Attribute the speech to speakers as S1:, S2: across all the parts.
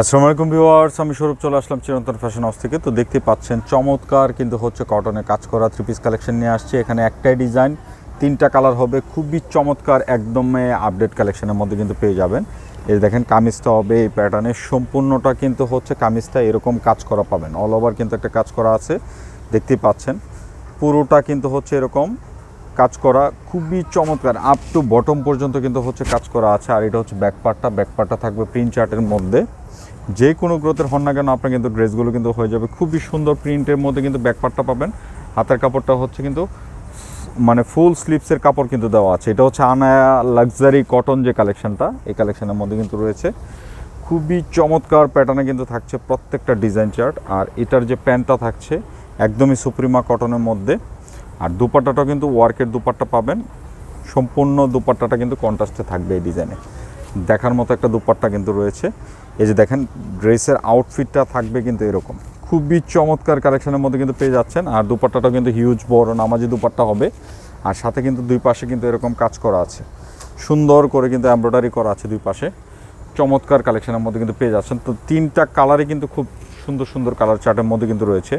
S1: আসসালামু আলাইকুম ভিউয়ার্স, আমি স্বরূপ চলে আসলাম চিরন্তন ফ্যাশন হাউস থেকে। তো দেখতে পাচ্ছেন চমৎকার কিন্তু হচ্ছে কটনে কাজ করা থ্রি পিস কালেকশন নিয়ে আসছে। এখানে একটাই ডিজাইন তিনটা কালার হবে, খুবই চমৎকার একদমই আপডেট কালেকশনের মধ্যে কিন্তু পেয়ে যাবেন। এই দেখেন, কামিজটা হবে এই প্যাটার্নের সম্পূর্ণটা কিন্তু হচ্ছে কামিজটা এরকম কাজ করা পাবেন। অল ওভার কিন্তু একটা কাজ করা আছে, দেখতেই পাচ্ছেন। পুরোটা কিন্তু হচ্ছে এরকম কাজ করা, খুবই চমৎকার। আপ টু বটম পর্যন্ত কিন্তু হচ্ছে কাজ করা আছে। আর এটা হচ্ছে ব্যাক পার্টটা ব্যাক পার্টটা থাকবে প্রিন্ট চার্টের মধ্যে। যে কোনো গ্রোথের হন না কেন আপনার কিন্তু ড্রেসগুলো কিন্তু হয়ে যাবে। খুবই সুন্দর প্রিন্টের মধ্যে কিন্তু ব্যাক পার্টটা পাবেন। হাতের কাপড়টা হচ্ছে কিন্তু মানে ফুল স্লিপসের কাপড় কিন্তু দেওয়া আছে। এটা হচ্ছে আনায়া লাক্সারি কটন যে কালেকশনটা, এই কালেকশনের মধ্যে কিন্তু রয়েছে। খুবই চমৎকার প্যাটার্নে কিন্তু থাকছে প্রত্যেকটা ডিজাইন চার্ট আর এটার যে প্যান্টটা থাকছে, একদমই সুপ্রিমা কটনের মধ্যে। আর দুপাট্টাটাও কিন্তু ওয়ার্কের দুপাট্টা পাবেন। সম্পূর্ণ দুপাট্টাটা কিন্তু কন্ট্রাস্টে থাকবে এই ডিজাইনে দেখার মতো একটা দুপাট্টা কিন্তু রয়েছে। এই যে দেখেন, ড্রেসের আউটফিটটা থাকবে কিন্তু এরকম। খুবই চমৎকার কালেকশনের মধ্যে কিন্তু পেয়ে যাচ্ছেন। আর দুপাট্টাটাও কিন্তু হিউজ বড়, নামাজি দুপাট্টা হবে। আর সাথে কিন্তু দুই পাশে কিন্তু এরকম কাজ করা আছে। সুন্দর করে কিন্তু এমব্রয়ডারি করা আছে দুই পাশে। চমৎকার কালেকশনের মধ্যে কিন্তু পেয়ে যাচ্ছেন। তো তিনটা কালারই কিন্তু খুব সুন্দর সুন্দর কালার চার্টের মধ্যে কিন্তু রয়েছে।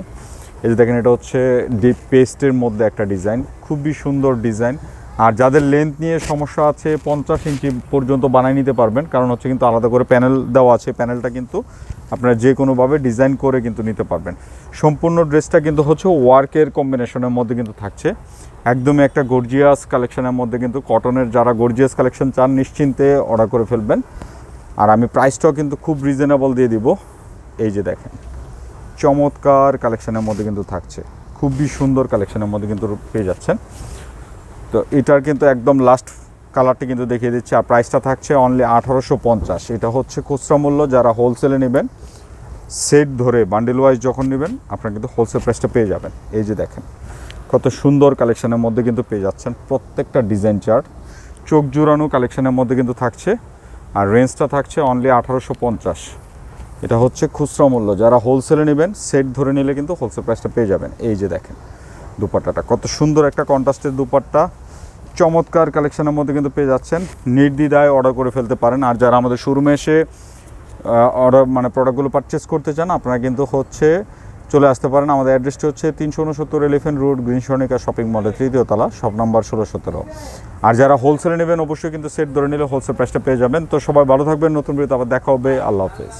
S1: এই যে দেখেন, এটা হচ্ছে ডিপ পেস্টের মধ্যে একটা ডিজাইন খুবই সুন্দর ডিজাইন আর যাদের লেন্থ নিয়ে সমস্যা আছে, পঞ্চাশ ইঞ্চি পর্যন্ত বানিয়ে নিতে পারবেন। কারণ হচ্ছে কিন্তু আলাদা করে প্যানেল দেওয়া আছে। প্যানেলটা কিন্তু আপনারা যে কোনোভাবে ডিজাইন করে কিন্তু নিতে পারবেন। সম্পূর্ণ ড্রেসটা কিন্তু হচ্ছে ওয়ার্কের কম্বিনেশনের মধ্যে কিন্তু থাকছে। একদমই একটা গর্জিয়াস কালেকশনের মধ্যে কিন্তু কটনের যারা গর্জিয়াস কালেকশন চান, নিশ্চিন্তে অর্ডার করে ফেলবেন। আর আমি প্রাইসটাও কিন্তু খুব রিজনেবল দিয়ে দিব। এই যে দেখেন, চমৎকার কালেকশনের মধ্যে কিন্তু থাকছে। খুবই সুন্দর কালেকশনের মধ্যে কিন্তু পেয়ে যাচ্ছেন। তো এটার কিন্তু একদম লাস্ট কালারটি কিন্তু দেখিয়ে দিচ্ছি। আর প্রাইসটা থাকছে অনলি আঠারোশো পঞ্চাশ। এটা হচ্ছে খুচরা মূল্য, যারা হোলসেলে নেবেন সেট ধরে বান্ডেল ওয়াইজ যখন নেবেন, আপনারা কিন্তু হোলসেল প্রাইসটা পেয়ে যাবেন। এই যে দেখেন, কত সুন্দর কালেকশানের মধ্যে কিন্তু পেয়ে যাচ্ছেন প্রত্যেকটা ডিজাইন চার্ট চোখ জুড়ানো কালেকশানের মধ্যে কিন্তু থাকছে। আর রেঞ্জটা থাকছে অনলি আঠারোশো পঞ্চাশ। এটা হচ্ছে খুচরা মূল্য। যারা হোলসেলে নেবেন সেট ধরে নিলে কিন্তু হোলসেল প্রাইসটা পেয়ে যাবেন। এই যে দেখেন দুপাট্টাটা। কত সুন্দর একটা কন্ট্রাস্টের দুপাট্টা। চমৎকার কালেকশনের মধ্যে কিন্তু পেয়ে যাচ্ছেন। নির্দ্বিধায় অর্ডার করে ফেলতে পারেন। আর যারা আমাদের শোরুমে এসে অর্ডার মানে প্রোডাক্টগুলো পারচেস করতে চান, আপনারা কিন্তু হচ্ছে চলে আসতে পারেন। আমাদের অ্যাড্রেসটি হচ্ছে তিনশো উনসত্তর elephant road green Swarnika shopping মলের তৃতীয় তলা শপ নাম্বার ষোলো সতেরো। আর যারা হোলসেলে নেবেন, অবশ্যই কিন্তু সেট ধরে নিলে হোলসেল প্রাইসটা পেয়ে যাবেন। তো সবাই ভালো থাকবেন, নতুন ভিডিওতে আবার দেখা হবে। আল্লাহ হাফেজ।